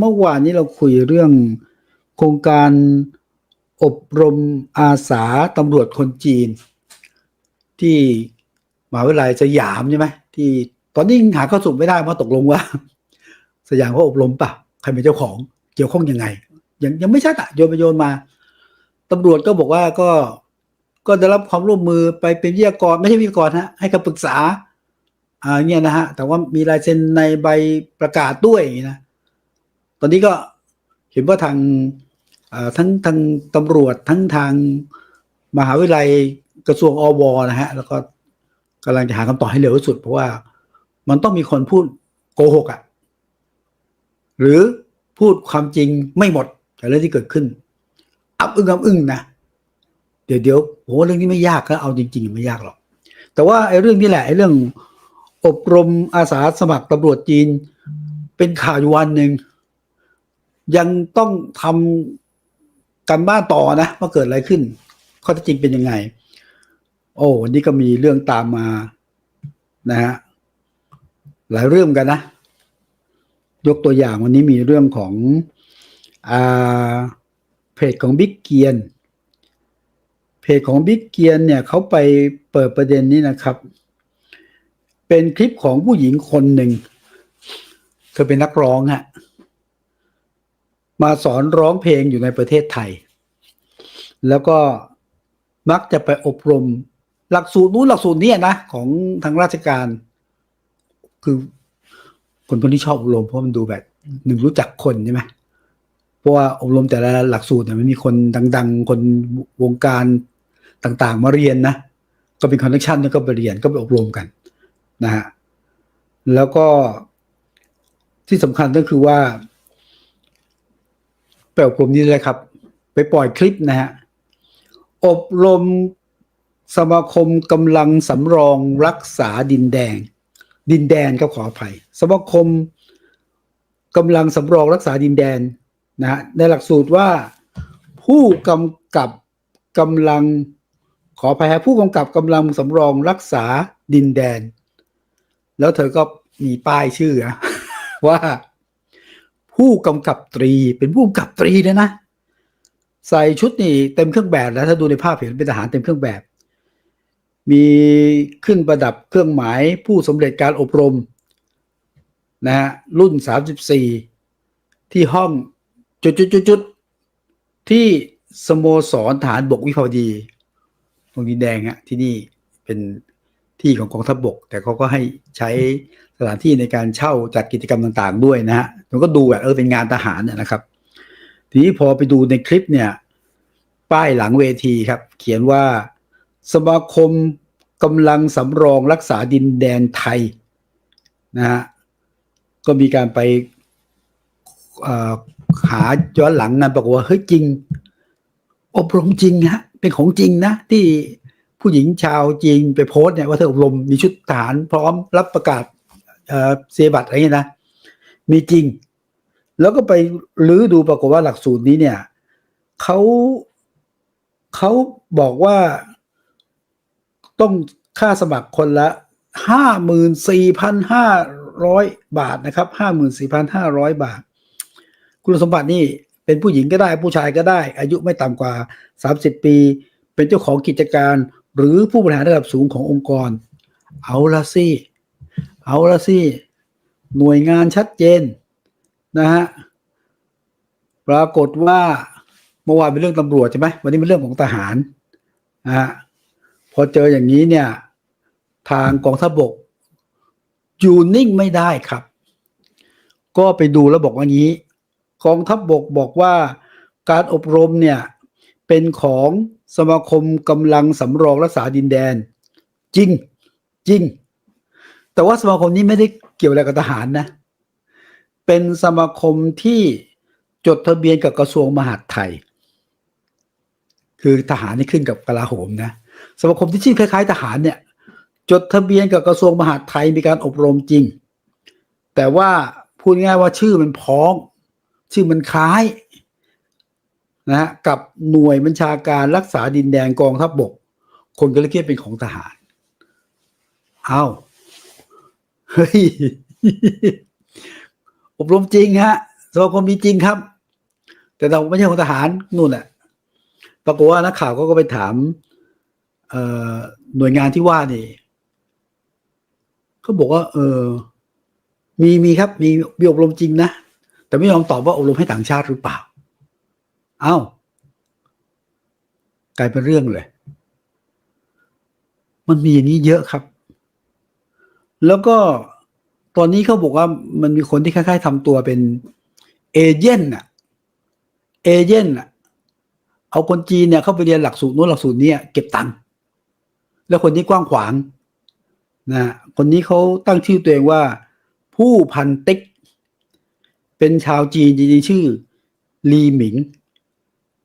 เมื่อวานนี้เราคุยเรื่องโครงการอบรมอาสาตำรวจคนจีน ที่มหาวิทยาลัยสยามใช่ไหมที่ตอนนี้หาข้อสรุปไม่ได้ว่าตกลงว่า สยามเขาอบรมปะใครเป็นเจ้าของเกี่ยวข้องยังไง ยังยังไม่ชัดอะโยนไปโยนมาตำรวจก็บอกว่าก็ก็ได้รับความร่วมมือไปเป็นวิทยากรไม่ใช่วิทยากรฮะให้คำปรึกษาอ่าเนี่ยนะฮะแต่ว่ามีลายเซ็นในใบประกาศด้วยนะ ตอนนี้ก็เห็นว่าทางทั้งทางตำรวจทั้งทางมหาวิทยาลัยกระทรวงอวนะฮะแล้วก็กำลังจะหาคำตอบให้เร็วที่สุด เพราะว่ามันต้องมีคนพูดโกหกอะ่ะหรือพูดความจริงไม่หมดจากเรื่องที่เกิดขึ้น อับอึ้งอับอึ้งนะเดี๋ยวเดี๋ยวผมว่าเรื่องนี้ไม่ยากก็เอาจริงๆไม่ยากหรอก แต่ว่าไอ้เรื่องนี้แหละไอ้เรื่องอบรมอาสาสมัครตำรวจจีน เป็นข่าวอยู่วันหนึ่ง ยังต้องทำกันบ้านต่อนะว่าเกิดอะไรขึ้น ข้อเท็จจริงเป็นยังไง โอ้นนี้ก็มีเรื่องตามมานะฮะหลายเรื่องกันนะ ยกตัวอย่างวันนี้มีเรื่องของอ่าเพจของบิ๊กเกียนเพจของบิ๊กเกียนเนี่ยเขาไปเปิดประเด็นนี้นะครับ เป็นคลิปของผู้หญิงคนหนึ่งเธอเป็นนักร้องฮะ มาสอนร้องเพลงอยู่ในประเทศไทย แล้วก็มักจะไปอบรมหลักสูตรนู้นหลักสูตรนี้นะของทางราชการ คือคนคนที่ชอบอบรมเพราะมันดูแบบหนึ่งรู้จักคนใช่ไหมเพราะว่าอบรมแต่ละหลักสูตรเนี่ยมันมีคนดัง ๆ คนวงการต่างๆ มาเรียนนะ ก็เป็นคอนเนคชันแล้วก็ไปเรียนก็ไปอบรมกันนะฮะแล้วก็ที่สำคัญก็คือว่า ไปอบรมนี้เลยครับ ไปปล่อยคลิปนะฮะ อบรมสมาคมกำลังสำรองรักษาดินแดง ดินแดนก็ขออภัย สมาคมกำลังสำรองรักษาดินแดนนะฮะในหลักสูตรว่าผู้กำกับกำลังขออภัยฮะผู้กำกับกำลังสำรองรักษาดินแดน แล้วเธอก็มีป้ายชื่อนะว่า ผู้กำกับตรีเป็นผู้กำกับตรีเลยนะ ใส่ชุดนี่เต็มเครื่องแบบแล้วถ้าดูในภาพเห็นเป็นทหารเต็มเครื่องแบบ มีขึ้นประดับเครื่องหมายผู้สำเร็จการอบรมนะฮะรุ่น 34 ที่ห้องจุดๆๆที่สโมสรฐานบกวิภาวดี ตรงดินแดงฮะที่นี่เป็น ที่ของกองทัพบบก แต่เขาก็ให้ใช้สถานที่ในการเช่าจัดกิจกรรมต่างๆ ด้วยนะฮะมันก็ดูแบบเออเป็นงานทหารเนี่ยนะครับ ทีนี้พอไปดูในคลิปเนี่ย ป้ายหลังเวทีครับ เขียนว่าสมาคมกำลังสำรองรักษาดินแดนไทยนะฮะก็มีการไปเอ่อหาย้อนหลังงานบอกฏว่าเฮ้ยจริง อบรมจริงฮะเป็นของจริงนะที่ ผู้หญิงชาวจีนไปโพสต์เนี่ยว่าเธออบรมมีชุดทหารพร้อมรับประกาศเอ่อเสียบัตรอะไรเงี้ยนะ มีจริง แล้วก็ไปลื้อดูปรากฏว่าหลักสูตรนี้เนี่ยเขาเขาบอกว่าต้องค่าสมัครคนละห้าหมื่นสี่พันห้าร้อยบาทนะครับห้าหมื่นสี่พันห้าร้อยบาท คุณสมบัตินี่เป็นผู้หญิงก็ได้ผู้ชายก็ได้ อายุไม่ต่ำกว่าสามสิบปี เป็นเจ้าของกิจการ หรือผู้บริหารระดับสูงขององค์กร เอาละสิเอาละสิหน่วยงานชัดเจนนะฮะปรากฏว่าเมื่อวานเป็นเรื่องตำรวจใช่ไหมวันนี้เป็นเรื่องของทหารนะฮะพอเจออย่างนี้เนี่ย ทางกองทัพบกอยู่นิ่งไม่ได้ครับ ก็ไปดูแล้วบอกว่างี้ กองทัพบกบอกว่าการอบรมเนี่ย เป็นของสมาคมกำลังสำรองรักษาดินแดน จริงจริง แต่ว่าสมาคมนี้ไม่ได้เกี่ยวอะไรกับทหารนะ เป็นสมาคมที่จดทะเบียนกับกระทรวงมหาดไทย คือทหารนี่ขึ้นกับกลาโหมนะสมาคมที่ชื่อคล้ายๆ ทหารเนี่ย จดทะเบียนกับกระทรวงมหาดไทยมีการอบรมจริง แต่ว่าพูดง่ายว่าชื่อมันพ้อง ชื่อมันคล้าย นะฮะกับหน่วยบัญชาการรักษาดินแดนกองทัพบบก คนก็เลยคิดเป็นของทหารเอ้าเฮ้ยอบรมจริงฮะสมาคมมีจริงครับ แต่เราไม่ใช่ของทหารนู่นแหละปรากฏว่านักข่าวก็ก็ไปถามเอ่อหน่วยงานที่ว่านี่เขาบอกว่า เออ มีมีครับ มีมีอบรมจริงนะ แต่ไม่ยอมตอบว่าอบรมให้ต่างชาติหรือเปล่า เอ้ากลายเป็นเรื่องเลย มันมีอย่างนี้เยอะครับ แล้วก็ตอนนี้เขาบอกว่ามันมีคนที่คล้ายๆทำตัวเป็นเอเย่นอะเอเย่นอะเอาคนจีนเนี่ยเข้าไปเรียนหลักสูตรโน้นหลักสูตรนี้เก็บตังค์แล้วคนนี้กว้างขวางนะคนนี้เขาตั้งชื่อตัวเองว่า ผู้พันติ๊ก เป็นชาวจีนจริงๆชื่อลีหมิง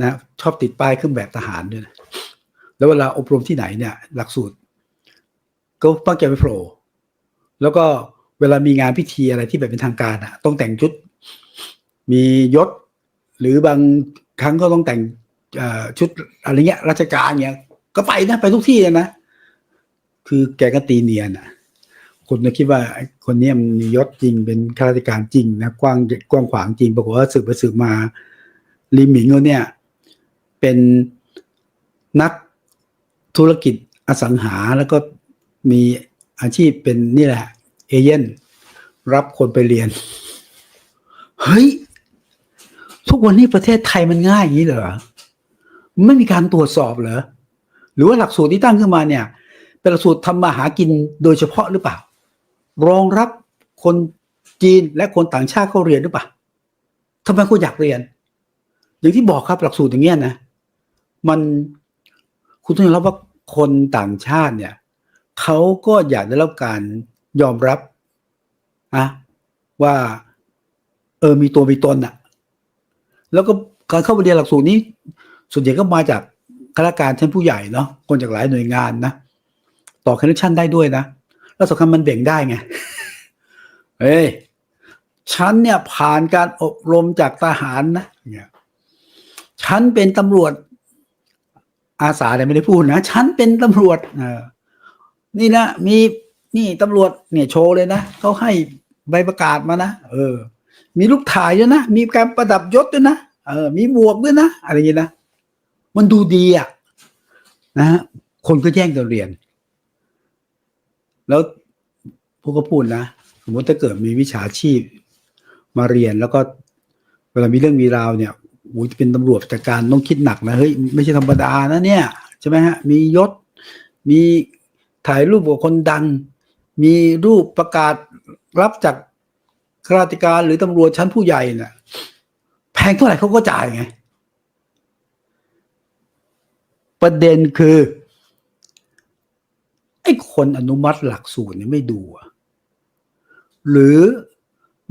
นะชอบติดป้ายเครื่องแบบทหารด้วยนะแล้วเวลาอบรมที่ไหนเนี่ย หลักสูตร ก็ต้องแกไปโผล่แล้วก็เวลามีงานพิธีอะไรที่แบบเป็นทางการอะต้องแต่งชุด มียศ หรือบางครั้งก็ต้องแต่งชุดอะไรเงี้ย ราชการเงี้ย ก็ไปนะไปทุกที่เลยนะ คือแกก็ตีเนียนอะคนก็คิดว่าคนนี้มียศจริงเป็นข้าราชการจริงนะกว้างกว้างขวางจริงปรากฏว่าสืบไปสืบมาลีหมิงเขาเนี่ย เป็นนักธุรกิจอสังหาแล้วก็มีอาชีพเป็นนี่แหละ เอเย่นรับคนไปเรียน เฮ้ย ทุกวันนี้ประเทศไทยมันง่ายอย่างนี้เหรอ ไม่มีการตรวจสอบเหรอ หรือว่าหลักสูตรที่ตั้งขึ้นมาเนี่ย เป็นหลักสูตรทำมาหากินโดยเฉพาะหรือเปล่า รองรับคนจีนและคนต่างชาติเข้าเรียนหรือเปล่าทำไมคุณอยากเรียน อย่างที่บอกครับหลักสูตรอย่างเงี้ยนะ มันคุณต้องยอมรับว่าคนต่างชาติเนี่ยเขาก็อยากได้รับการยอมรับอะว่า เออมีตัวมีตนอะแล้วก็การเข้าไปเรียนหลักสูตรนี้ ส่วนใหญ่ก็มาจากข้าราชการชั้นผู้ใหญ่เนาะคนจากหลายหน่วยงานนะต่อคอนเนคชั่นได้ด้วยนะ แล้วสำคัญมันเบ่งได้ไงเฮ้ยฉันเนี่ยผ่านการอบรมจากทหารนะเนี่ยฉันเป็นตำรวจ อาสาแต่ไม่ได้พูดนะฉันเป็นตำรวจเออนี่นะมีนี่ตำรวจเนี่ยโชว์เลยนะเขาให้ใบประกาศมานะเออ มีรูปถ่ายด้วยนะมีการประดับยศด้วยนะเออ มีบวกด้วยนะอะไรอย่างนี้นะมันดูดีอะนะฮะคนก็แย่งกันเรียน แล้วพวกก็พูดนะสมมติถ้าเกิดมีวิชาชีพมาเรียนแล้วก็เวลามีเรื่องมีราวเนี่ย โอ้ยเป็นตำรวจจากการต้องคิดหนักนะเฮ้ยไม่ใช่ธรรมดานะเนี่ยใช่ไหมฮะมียศมีถ่ายรูปกับคนดัง มีรูปประกาศรับจากข้าราชการหรือตำรวจชั้นผู้ใหญ่เนี่ยแพงเท่าไหร่เขาก็จ่ายไง ประเด็นคือ ไอ้คนอนุมัติหลักสูตรเนี่ยไม่ดู หรือ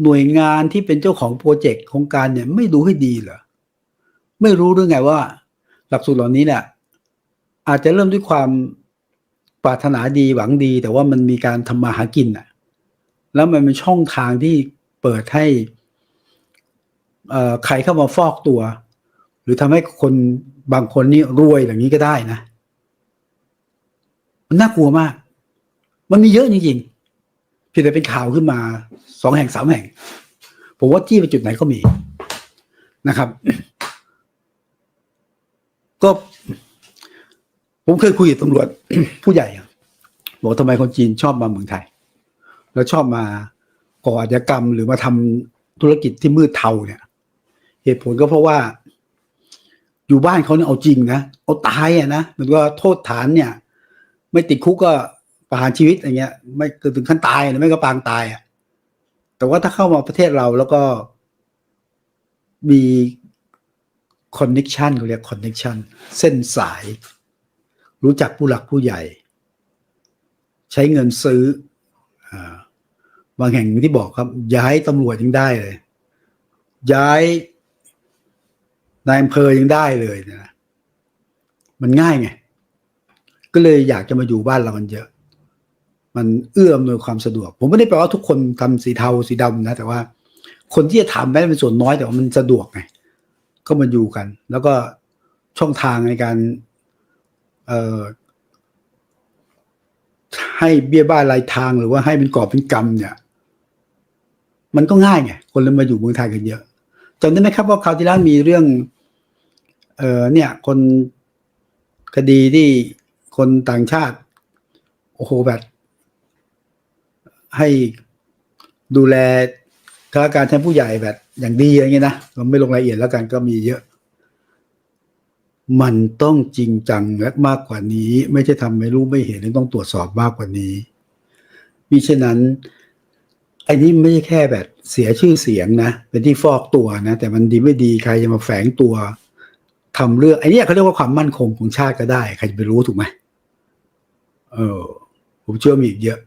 หน่วยงานที่เป็นเจ้าของโปรเจกต์โครงการเนี่ยไม่ดูให้ดีเหรอ ไม่รู้หรือไงว่า หลักสูตรเหล่านี้เนี่ย อาจจะเริ่มด้วยความปรารถนาดีหวังดี แต่ว่ามันมีการทำมาหากินอะแล้วมันเป็นช่องทางที่เปิดให้ใครเข้ามาฟอกตัว หรือทำให้คนบางคนนี่รวยอย่างนี้ก็ได้นะ มันน่ากลัวมาก มันมีเยอะจริงๆเพียงแต่เป็นข่าวขึ้นมาสองแห่งสามแห่ง ผมว่าจี้ไปจุดไหนก็มีนะครับ ก็ ผมเคยคุยกับตำรวจผู้ใหญ่บอกทำไมคนจีนชอบมาเมืองไทย แล้วชอบมาก่ออาชญากรรม หรือมาทำธุรกิจที่มืดเทาเนี่ย เหตุผลก็เพราะว่า อยู่บ้านเขาเนี่ยเอาจริงนะเอาตายอะนะมือนว่าโทษฐานเนี่ย ไม่ติดคุกก็ประหารชีวิตอย่างเงี้ย ไม่ถึงขั้นตายนะไม่ก็ปางตายอะแต่ว่าถ้าเข้ามาประเทศเราแล้วก็มี คอนเน็ชันเขาเรียกคอนเน็ชันเส้นสาย รู้จักผู้หลักผู้ใหญ่ ใช้เงินซื้ออบางแห่งที่บอกครับ ย้ายตำรวจยังได้เลย ย้ายนายอำเภอยังได้เลยนะมันง่ายไง ก็เลยอยากจะมาอยู่บ้านเรากันเยอะ มันเอื้ออำนวยความสะดวก ผมไม่ได้แปลว่าทุกคนทำสีเทาสีดำนะ แต่ว่า คนที่จะทำแม้เป็นส่วนน้อยแต่ว่ามันสะดวกไง ก็มาอยู่กัน แล้วก็ช่องทางในการเออให้เบี้ยบ้านรายทางหรือว่าให้เป็นกอบเป็นกรรมเนี่ย มันก็ง่ายไงคนเลยมาอยู่เมืองไทยกันเยอะจำได้ไหมครับว่าคราวที่แล้วมีเรื่อง เออเนี่ย คนคดีที่คนต่างชาติ โอ้โหแบบ ให้ดูแลข้าราชการชั้นผู้ใหญ่แบบ อย่างดีอะไรเงี้ยนะเราไม่ลงรายละเอียดแล้วกันก็มีเยอะ มันต้องจริงจังและมากกว่านี้ ไม่ใช่ทำไม่รู้ไม่เห็นต้องตรวจสอบมากกว่านี้มิฉะนั้นไอ้นี่ไม่ใช่แค่แบบเสียชื่อเสียงนะ เป็นที่ฟอกตัวนะ แต่มันดีไม่ดีใครจะมาแฝงตัวทำเรื่องไอ้นี่เขาเรียกว่าความมั่นคงของชาติก็ได้ ใครจะไปรู้ถูกไหมเออผมเชื่อมีอีกเยอะ